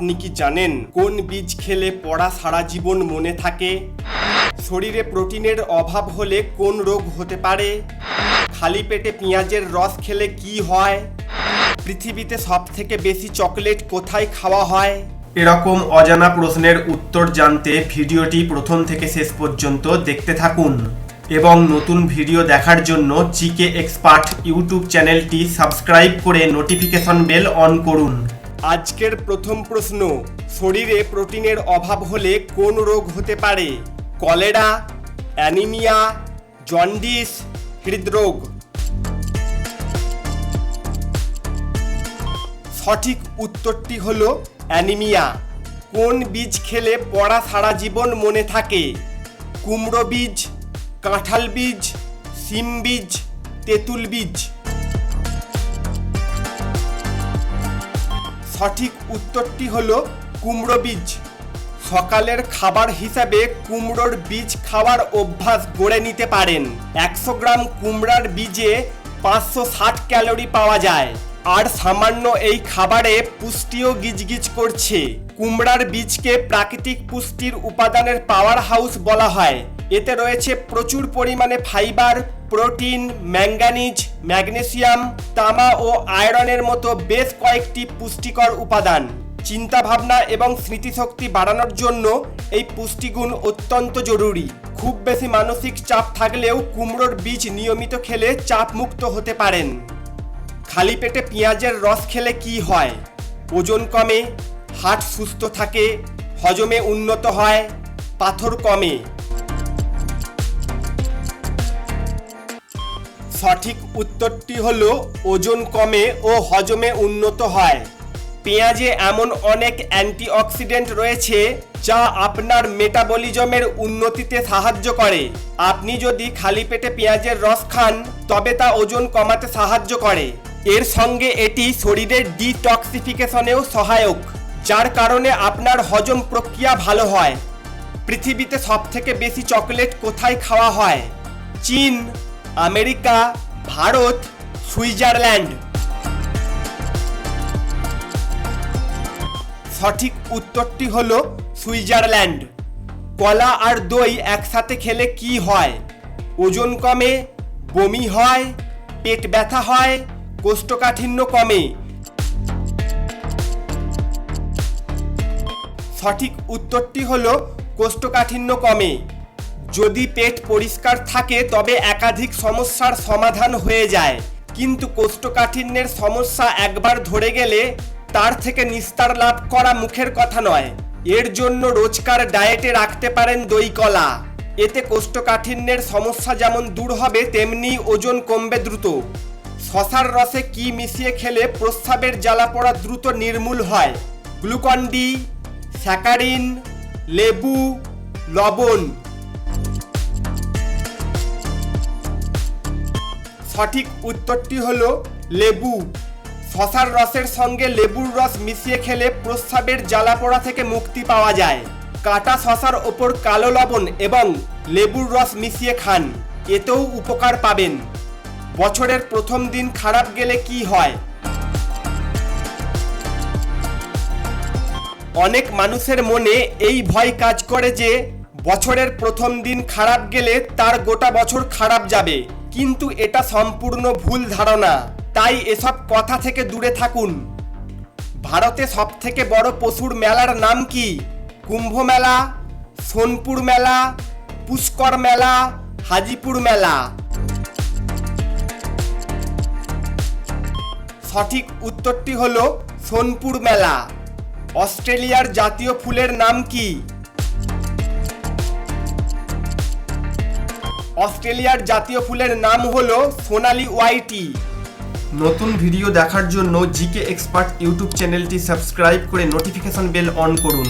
আপনি কি জানেন কোন বীজ খেলে পড়া সারা জীবন মনে থাকে? শরীরে প্রোটিনের অভাব হলে কোন রোগ হতে পারে? খালি পেটে পেঁয়াজের রস খেলে কি হয়? পৃথিবীতে সব থেকে বেশি চকলেট কোথায় খাওয়া হয়? এরকম অজানা প্রশ্নের উত্তর জানতে ভিডিওটি প্রথম থেকে শেষ পর্যন্ত দেখতে থাকুন। এবং নতুন ভিডিও দেখার জন্য জিকে এক্সপার্ট ইউটিউব চ্যানেলটি সাবস্ক্রাইব করে নোটিফিকেশন বেল অন করুন। আজকের প্রথম প্রশ্ন, শরীরে প্রোটিনের অভাব হলে কোন রোগ হতে পারে? কলেরা, অ্যানিমিয়া, জন্ডিস, হৃদরোগ। সঠিক উত্তরটি হল অ্যানিমিয়া। কোন বীজ খেলে পড়া সারা জীবন মনে থাকে? কুমড়ো বীজ, কাঁঠাল বীজ সিম বীজ, তেঁতুল বীজ। সঠিক উত্তরটি হল কুমড়ো বীজ। সকালের খাবার হিসাবে কুমড়োর বীজ খাওয়ার অভ্যাস গড়ে নিতে পারেন। একশো গ্রাম কুমড়ার বীজে পাঁচশো ষাট ক্যালোরি পাওয়া যায়। আর সামান্য এই খাবারে পুষ্টিও গিজগিজ করছে। কুমড়ার বীজকে প্রাকৃতিক পুষ্টির উপাদানের পাওয়ার হাউস বলা হয়। এতে রয়েছে প্রচুর পরিমাণে ফাইবার, প্রোটিন, ম্যাঙ্গানিজ, ম্যাগনেসিয়াম, তামা ও আয়রনের মতো বেশ কয়েকটি পুষ্টিকর উপাদান। চিন্তাভাবনা এবং স্মৃতিশক্তি বাড়ানোর জন্য এই পুষ্টিগুণ অত্যন্ত জরুরি। খুব বেশি মানসিক চাপ থাকলেও কুমড়োর বীজ নিয়মিত খেলে চাপ মুক্ত হতে পারেন। খালি পেটে পেঁয়াজের রস খেলে কি হয়? ওজন কমে হার্ট সুস্থ থাকে, হজমে উন্নত হয়, পাথর কমে। সঠিক উত্তরটি হলো ওজন কমে ও হজমে উন্নত হয়। পেঁয়াজে এমন অনেক অ্যান্টিঅক্সিডেন্ট রয়েছে যা আপনার মেটাবলিজমের উন্নতিতে সাহায্য করে। আপনি যদি খালি পেটে পেঁয়াজের রস খান, তবে তা ওজন কমাতে সাহায্য করে। এর সঙ্গে এটি শরীরের ডিটক্সিফিকেশনেও সহায়ক, যার কারণে আপনার হজম প্রক্রিয়া ভালো হয়। পৃথিবীতে সবথেকে বেশি চকলেট কোথায় খাওয়া হয়? চীন আমেরিকা, ভারত, সুইজারল্যান্ড। সঠিক উত্তরটি হলো সুইজারল্যান্ড। কলা আর দই একসাথে খেলে কি হয়? ওজন কমে, বমি হয়, পেট ব্যথা হয়, কোষ্ঠকাঠিন্য কমে। সঠিক উত্তরটি হলো কোষ্ঠকাঠিন্য কমে। যদি পেট পরিষ্কার থাকে, তবে একাধিক সমস্যার সমাধান হয়ে যায়। কিন্তু কোষ্ঠকাঠিন্যের সমস্যা একবার ধরে গেলে, তার থেকে নিস্তার লাভ করা মুখের কথা নয়। এর জন্য রোজকার ডায়েটে রাখতে পারেন দই কলা। এতে কোষ্ঠকাঠিন্যের সমস্যা যেমন দূর হবে, তেমনি ওজন কমবে দ্রুত। শশার রসে কি মিশিয়ে খেলে প্রস্রাবের জ্বালা পড়া দ্রুত নির্মূল হয়? গ্লুকন ডি, স্যাকারিন, লেবু, লবণ। সঠিক উত্তরটি হলো লেবু। শশার রসের সঙ্গে লেবুর রস মিশিয়ে খেলে প্রস্রাবের জ্বালা পোড়া থেকে মুক্তি পাওয়া যায়। কাটা শশার ওপর কালো লবণ এবং লেবুর রস মিশিয়ে খান, এতেও উপকার পাবেন। বছরের প্রথম দিন খারাপ গেলে কি হয়? অনেক মানুষের মনে এই ভয় কাজ করে যে, বছরের প্রথম দিন খারাপ গেলে তার গোটা বছর খারাপ যাবে। কিন্তু এটা সম্পূর্ণ ভুল ধারণা। তাই এসব কথা থেকে দূরে থাকুন। ভারতে সব থেকে বড় পশুর মেলার নাম কি? কুম্ভ মেলা, সোনপুর মেলা, পুষ্কর মেলা, হাজিপুর মেলা। সঠিক উত্তরটি হল সোনপুর মেলা। অস্ট্রেলিয়ার জাতীয় ফুলের নাম কি? অস্ট্রেলিয়ার জাতীয় ফুলের নাম হলো সোনালি ওয়াইটি। নতুন ভিডিও দেখার জন্য জিকে এক্সপার্ট ইউটিউব চ্যানেলটি সাবস্ক্রাইব করে নোটিফিকেশন বেল অন করুন।